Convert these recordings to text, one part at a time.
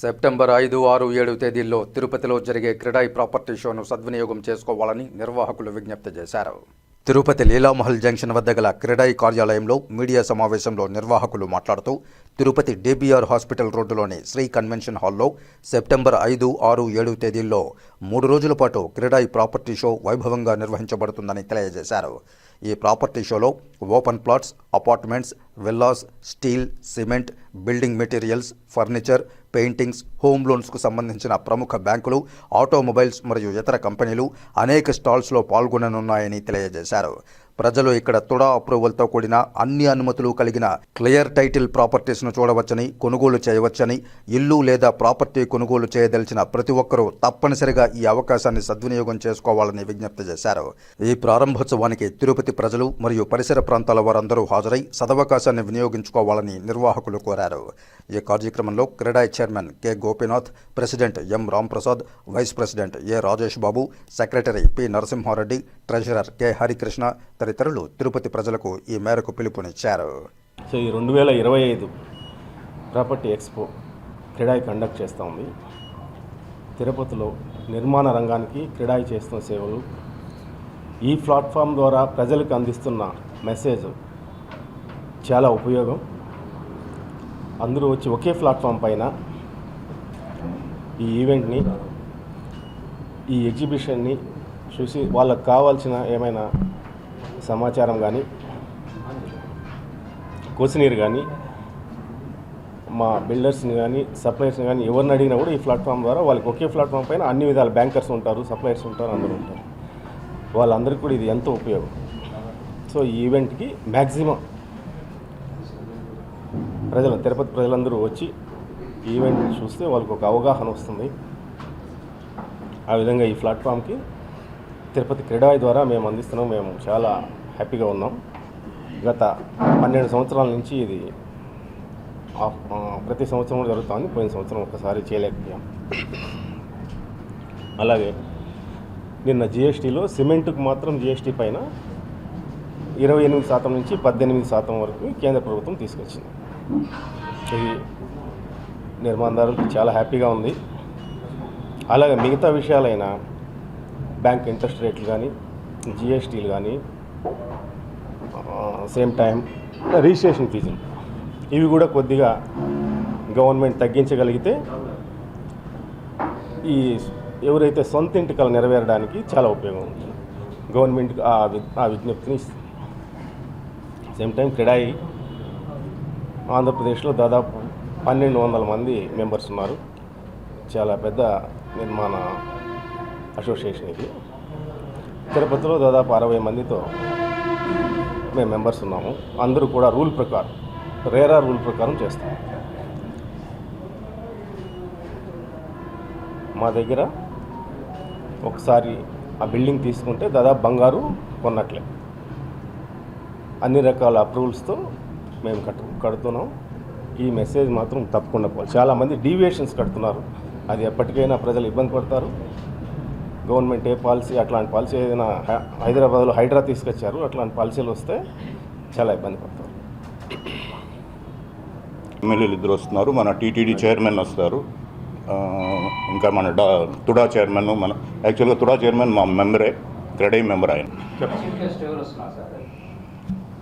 September ఐదు ఆరు ఏడు తేదీల్లో తిరుపతిలో జరిగే క్రీడాయి ప్రాపర్టీ షోను సద్వినియోగం చేసుకోవాలని నిర్వాహకులు విజ్ఞప్తి చేశారు. తిరుపతి లీలామహల్ జంక్షన్ వద్ద గల క్రీడాయి కార్యాలయంలో మీడియా సమావేశంలో నిర్వాహకులు మాట్లాడుతూ తిరుపతి డీబీఆర్ హాస్పిటల్ రోడ్డులోని శ్రీ కన్వెన్షన్ హాల్లో సెప్టెంబర్ ఐదు ఆరు ఏడు తేదీల్లో మూడు రోజుల పాటు క్రీడాయి ప్రాపర్టీ షో వైభవంగా నిర్వహించబడుతుందని తెలియజేశారు. ఈ ప్రాపర్టీ షోలో open plots apartments villas steel cement building materials furniture paintings home లోన్స్కు సంబంధించిన ప్రముఖ బ్యాంకులు ఆటోమొబైల్స్ మరియు ఇతర కంపెనీలు అనేక స్టాల్స్లో పాల్గొననున్నాయని తెలియజేశారు. ప్రజలు ఇక్కడ తుడా అప్రూవల్తో కూడిన అన్ని అనుమతులు కలిగిన క్లియర్ టైటిల్ ప్రాపర్టీస్ను చూడవచ్చని కొనుగోలు చేయవచ్చని ఇల్లు లేదా ప్రాపర్టీ కొనుగోలు చేయదలిచిన ప్రతి ఒక్కరూ తప్పనిసరిగా ఈ అవకాశాన్ని సద్వినియోగం చేసుకోవాలని విజ్ఞప్తి చేశారు. ఈ ప్రారంభోత్సవానికి తిరుపతి ప్రజలు మరియు పరిసర ప్రాంతాల వారందరూ హాజరై సదవకాశాన్ని వినియోగించుకోవాలని నిర్వాహకులు కోరారు. ఈ కార్యక్రమంలో CREDAI chairman K. Gopinath president M. Ramprasad vice president A. Rajesh Babu secretary P. Narasimhareddy treasurer K. Harikrishna తదితరులు తిరుపతి ప్రజలకు ఈ మేరకు పిలుపునిచ్చారు. సో ఈ రెండు వేల ఇరవై ఐదు ప్రాపర్టీ ఎక్స్పో క్రీడాయి కండక్ట్ చేస్తూ ఉంది. తిరుపతిలో నిర్మాణ రంగానికి క్రీడాయి చేస్తున్న సేవలు ఈ ప్లాట్ఫామ్ ద్వారా ప్రజలకు అందిస్తున్న మెసేజ్ చాలా ఉపయోగం. అందరూ వచ్చి ఒకే ప్లాట్ఫామ్ పైన ఈ ఈవెంట్ని ఈ ఎగ్జిబిషన్ని చూసి వాళ్ళకు కావాల్సిన ఏమైనా సమాచారం కానీ కోసినీరు కానీ మా బిల్డర్స్ని కానీ సప్లయర్స్ని కానీ ఎవరిని అడిగినా కూడా ఈ ప్లాట్ఫామ్ ద్వారా వాళ్ళకి ఒకే ప్లాట్ఫామ్ పైన అన్ని విధాల బ్యాంకర్స్ ఉంటారు సప్లయర్స్ ఉంటారు అందరూ ఉంటారు. వాళ్ళందరికీ కూడా ఇది ఎంతో ఉపయోగం. సో ఈ ఈవెంట్కి మ్యాక్సిమం ప్రజలు తిరుపతి ప్రజలందరూ వచ్చి ఈవెంట్ని ఈవెంట్ చూస్తే వాళ్ళకి ఒక అవగాహన వస్తుంది. ఆ విధంగా ఈ ప్లాట్ఫామ్కి తిరుపతి క్రీడాయి ద్వారా మేము అందిస్తున్నాం. మేము చాలా హ్యాపీగా ఉన్నాం. గత పన్నెండు సంవత్సరాల నుంచి ఇది ఆఫ్- ప్రతి సంవత్సరం కూడా జరుగుతుంది. పోయిన సంవత్సరం ఒకసారి చేయలేకపోయాం. అలాగే నిన్న జిఎస్టీలో సిమెంట్కు మాత్రం జిఎస్టీ పైన ఇరవై ఎనిమిది శాతం నుంచి పద్దెనిమిది శాతం వరకు కేంద్ర ప్రభుత్వం తీసుకొచ్చింది. ఇది నిర్మాణదారులకు చాలా హ్యాపీగా ఉంది. అలాగే మిగతా విషయాలైన బ్యాంక్ ఇంట్రెస్ట్ రేట్లు కానీ జిఎస్టీలు కానీ సేమ్ టైం రిజిస్ట్రేషన్ ఫీజులు. ఇవి కూడా కొద్దిగా గవర్నమెంట్ తగ్గించగలిగితే ఈ ఎవరైతే సొంత ఇంటికలు నెరవేరడానికి చాలా ఉపయోగం ఉంది గవర్నమెంట్ ఆ ఆ విజ్ఞప్తిని సేమ్ టైం క్రీడాయి ఆంధ్రప్రదేశ్లో దాదాపు పన్నెండు వందల మంది మెంబర్స్ ఉన్నారు. చాలా పెద్ద నిర్మాణ అసోసియేషన్కి. తిరుపతిలో దాదాపు అరవై మందితో మేము మెంబర్స్ ఉన్నాము. అందరూ కూడా రూల్ ప్రకారం రేరా రూల్ ప్రకారం చేస్తాం మా దగ్గర ఒకసారి ఆ బిల్డింగ్ తీసుకుంటే దాదాపు బంగారు కొన్నట్లే. అన్ని రకాల అప్రూవల్స్తో మేము కట్టు కడుతున్నాం. ఈ మెసేజ్ మాత్రం తప్పకుండా పోవాలి. చాలామంది డీవియేషన్స్ కడుతున్నారు. అది ఎప్పటికైనా ప్రజలు ఇబ్బంది పడతారు. గవర్నమెంట్ ఏ పాలసీ అట్లాంటి పాలసీ ఏదైనా హై- హైదరాబాద్లో హైడ్రా తీసుకొచ్చారు అట్లాంటి పాలసీలు వస్తే చాలా ఇబ్బంది పడతారు. ఎమ్మెల్యేలు ఇద్దరు వస్తున్నారు. మన టీటీడీ చైర్మన్ వస్తారు. ఇంకా మన డా తుడా చైర్మన్ మన యాక్చువల్గా తుడా చైర్మన్ మా మెంబరే క్రెడై మెంబర్ ఆయన.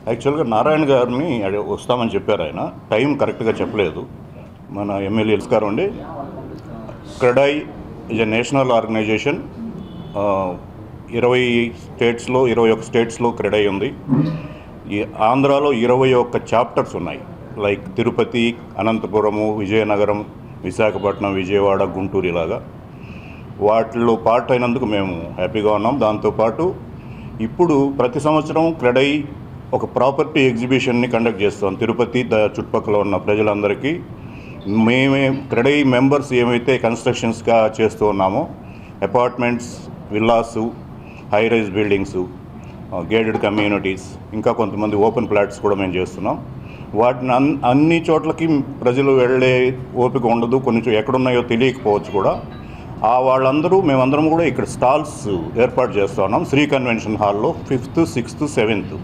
యాక్చువల్గా నారాయణ గారిని వస్తామని చెప్పారు ఆయన. టైం కరెక్ట్గా చెప్పలేదు. మన ఎమ్మెల్యే గారు అండి CREDAI is a national organisation. ఇరవై స్టేట్స్లో ఇరవై ఒక స్టేట్స్లో క్రెడై ఉంది. ఈ ఆంధ్రాలో ఇరవై ఒక్క చాప్టర్స్ ఉన్నాయి. లైక్ తిరుపతి అనంతపురము విజయనగరం విశాఖపట్నం విజయవాడ గుంటూరు ఇలాగా. వాటిలో పార్ట్ అయినందుకు మేము హ్యాపీగా ఉన్నాం. దాంతోపాటు ఇప్పుడు ప్రతి సంవత్సరం క్రెడై ఒక ప్రాపర్టీ ఎగ్జిబిషన్ని కండక్ట్ చేస్తాం. తిరుపతి ద చుట్టుపక్కల ఉన్న ప్రజలందరికీ. మేమే క్రెడై మెంబర్స్ ఏమైతే కన్స్ట్రక్షన్స్గా చేస్తూ ఉన్నామో apartments villas high rise buildings gated communities ఇంకా కొంతమంది ఓపెన్ ఫ్లాట్స్ కూడా మేము చేస్తున్నాం. వాటిని అన్ అన్ని చోట్లకి ప్రజలు వెళ్ళే ఓపిక ఉండదు. కొంచెం ఎక్కడున్నాయో తెలియకపోవచ్చు కూడా. ఆ వాళ్ళందరూ మేమందరం కూడా ఇక్కడ స్టాల్స్ ఏర్పాటు చేస్తున్నాం. శ్రీ కన్వెన్షన్ హాల్లో fifth sixth seventh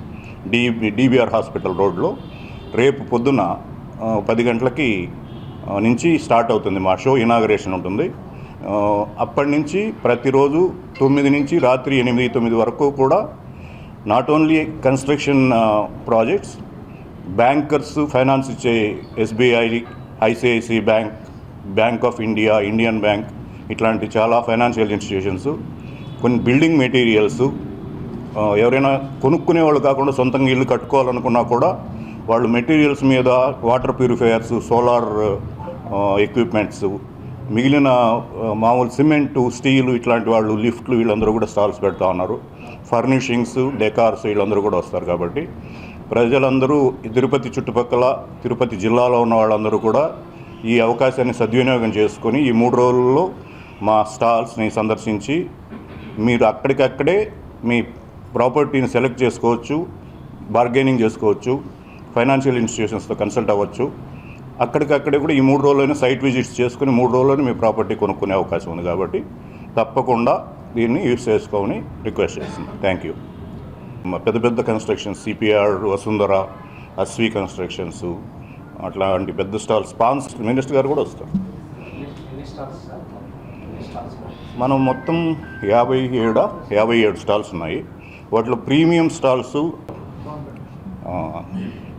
D DBR hospital రోడ్లో. రేపు పొద్దున పది గంటలకి నుంచి స్టార్ట్ అవుతుంది మా షో ఇనాగరేషన్ ఉంటుంది. అప్పటి నుంచి ప్రతిరోజు తొమ్మిది నుంచి రాత్రి ఎనిమిది తొమ్మిది వరకు కూడా not only construction projects bankers finance ఇచ్చే SBI ICICI bank bank of India Indian bank ఇట్లాంటి చాలా ఫైనాన్షియల్ ఇన్స్టిట్యూషన్స్ కొన్ని బిల్డింగ్ మెటీరియల్స్ uh, ఎవరైనా కొనుక్కునే వాళ్ళు కాకుండా సొంతంగా ఇల్లు కట్టుకోవాలనుకున్నా కూడా వాళ్ళు మెటీరియల్స్ మీద వాటర్ ప్యూరిఫైయర్స్ సోలార్ ఎక్విప్మెంట్స్ మిగిలిన మామూలు సిమెంటు స్టీలు ఇట్లాంటి వాళ్ళు లిఫ్ట్లు వీళ్ళందరూ కూడా స్టాల్స్ పెడతా ఉన్నారు. ఫర్నిషింగ్స్ డెకార్స్ వీళ్ళందరూ కూడా వస్తారు కాబట్టి. ప్రజలందరూ తిరుపతి చుట్టుపక్కల తిరుపతి జిల్లాలో ఉన్న వాళ్ళందరూ కూడా ఈ అవకాశాన్ని సద్వినియోగం చేసుకొని ఈ మూడు రోజుల్లో మా స్టాల్స్ని సందర్శించి మీరు అక్కడికక్కడే మీ ప్రాపర్టీని సెలెక్ట్ చేసుకోవచ్చు బార్గెనింగ్ చేసుకోవచ్చు ఫైనాన్షియల్ ఇన్స్టిట్యూషన్స్తో కన్సల్ట్ అవ్వచ్చు. అక్కడికక్కడే కూడా ఈ మూడు రోజుల్లోనే సైట్ విజిట్స్ చేసుకుని మూడు రోజుల్లోనే మీ ప్రాపర్టీ కొనుక్కునే అవకాశం ఉంది కాబట్టి తప్పకుండా దీన్ని యూస్ చేసుకోమని రిక్వెస్ట్ చేస్తుంది థ్యాంక్ యూ పెద్ద పెద్ద కన్స్ట్రక్షన్స్ సిపిఆర్ వసుంధర అస్వి కన్స్ట్రక్షన్స్ అట్లాంటి పెద్ద స్టాల్ స్పాన్స్ మినిస్టర్ గారు కూడా వస్తారు. మనం మొత్తం యాభై ఏడు యాభై ఏడు స్టాల్స్ ఉన్నాయి. వాటిలో ప్రీమియం స్టాల్స్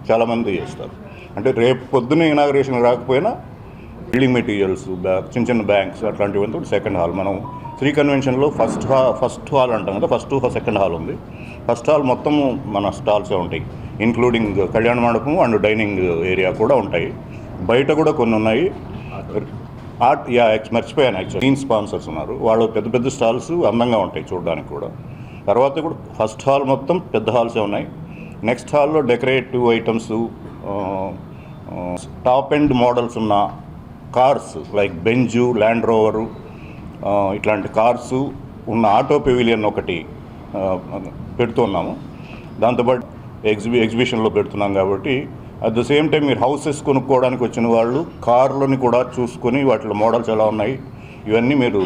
చాలామంది చేస్తారు. అంటే రేపు పొద్దున్న ఇనాగ్రేషన్ రాకపోయినా బిల్డింగ్ మెటీరియల్స్ చిన్న చిన్న బ్యాంక్స్ అట్లాంటివంతా సెకండ్ హాల్ మనం శ్రీ కన్వెన్షన్లో ఫస్ట్ హా ఫస్ట్ హాల్ అంటాం కదా ఫస్ట్ సెకండ్ హాల్ ఉంది. ఫస్ట్ హాల్ మొత్తం మన స్టాల్సే ఉంటాయి ఇంక్లూడింగ్ కళ్యాణ మండపం అండ్ డైనింగ్ ఏరియా కూడా ఉంటాయి. బయట కూడా కొన్ని ఉన్నాయి. ఆర్ట్ యా ఎక్స్ మర్చిపోయాను యాక్చువల్ టీన్ స్పాన్సర్స్ ఉన్నారు. వాళ్ళు పెద్ద పెద్ద స్టాల్స్ అందంగా ఉంటాయి చూడడానికి కూడా. తర్వాత కూడా ఫస్ట్ హాల్ మొత్తం పెద్ద హాల్సే ఉన్నాయి. నెక్స్ట్ హాల్లో decorative items top end models ఉన్న cars like Benz Land Rover ఇట్లాంటి కార్స్ ఉన్న ఆటో పెవిలియన్ ఒకటి పెడుతున్నాము. దాంతోపాటు ఎగ్జిబి ఎగ్జిబిషన్లో పెడుతున్నాం కాబట్టి అట్ ద సేమ్ టైం మీరు హౌసెస్ కొనుక్కోవడానికి వచ్చిన వాళ్ళు కార్లని కూడా చూసుకొని వాటిలో మోడల్స్ ఎలా ఉన్నాయి ఇవన్నీ మీరు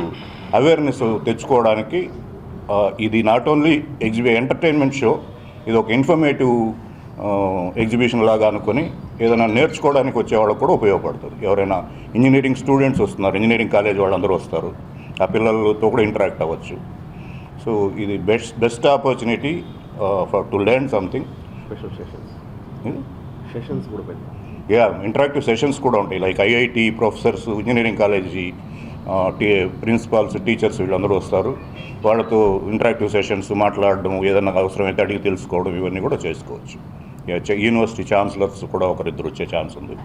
అవేర్నెస్ తెచ్చుకోవడానికి ఇది నాట్ ఓన్లీ ఎగ్జిబి ఎంటర్టైన్మెంట్ షో ఇది ఒక ఇన్ఫర్మేటివ్ ఎగ్జిబిషన్ లాగా అనుకొని ఏదైనా నేర్చుకోవడానికి వచ్చే వాళ్ళకు కూడా ఉపయోగపడుతుంది. ఎవరైనా ఇంజనీరింగ్ స్టూడెంట్స్ వస్తున్నారు ఇంజనీరింగ్ కాలేజ్ వాళ్ళందరూ వస్తారు. ఆ పిల్లలతో కూడా ఇంటరాక్ట్ అవ్వచ్చు. సో ఇది best best opportunity for to learn something special sessions sessions కూడా యా ఇంటరాక్టివ్ సెషన్స్ కూడా ఉంటాయి. Like IIT professors engineering college tea principals teachers వీళ్ళందరూ వస్తారు. వాళ్ళతో ఇంటరాక్టివ్ సెషన్స్ మాట్లాడడం ఏదైనా అవసరమైతే అడిగి తెలుసుకోవడం ఇవన్నీ కూడా చేసుకోవచ్చు. యూనివర్సిటీ ఛాన్సలర్స్ కూడా ఒకరిద్దరు వచ్చే ఛాన్స్ ఉంది.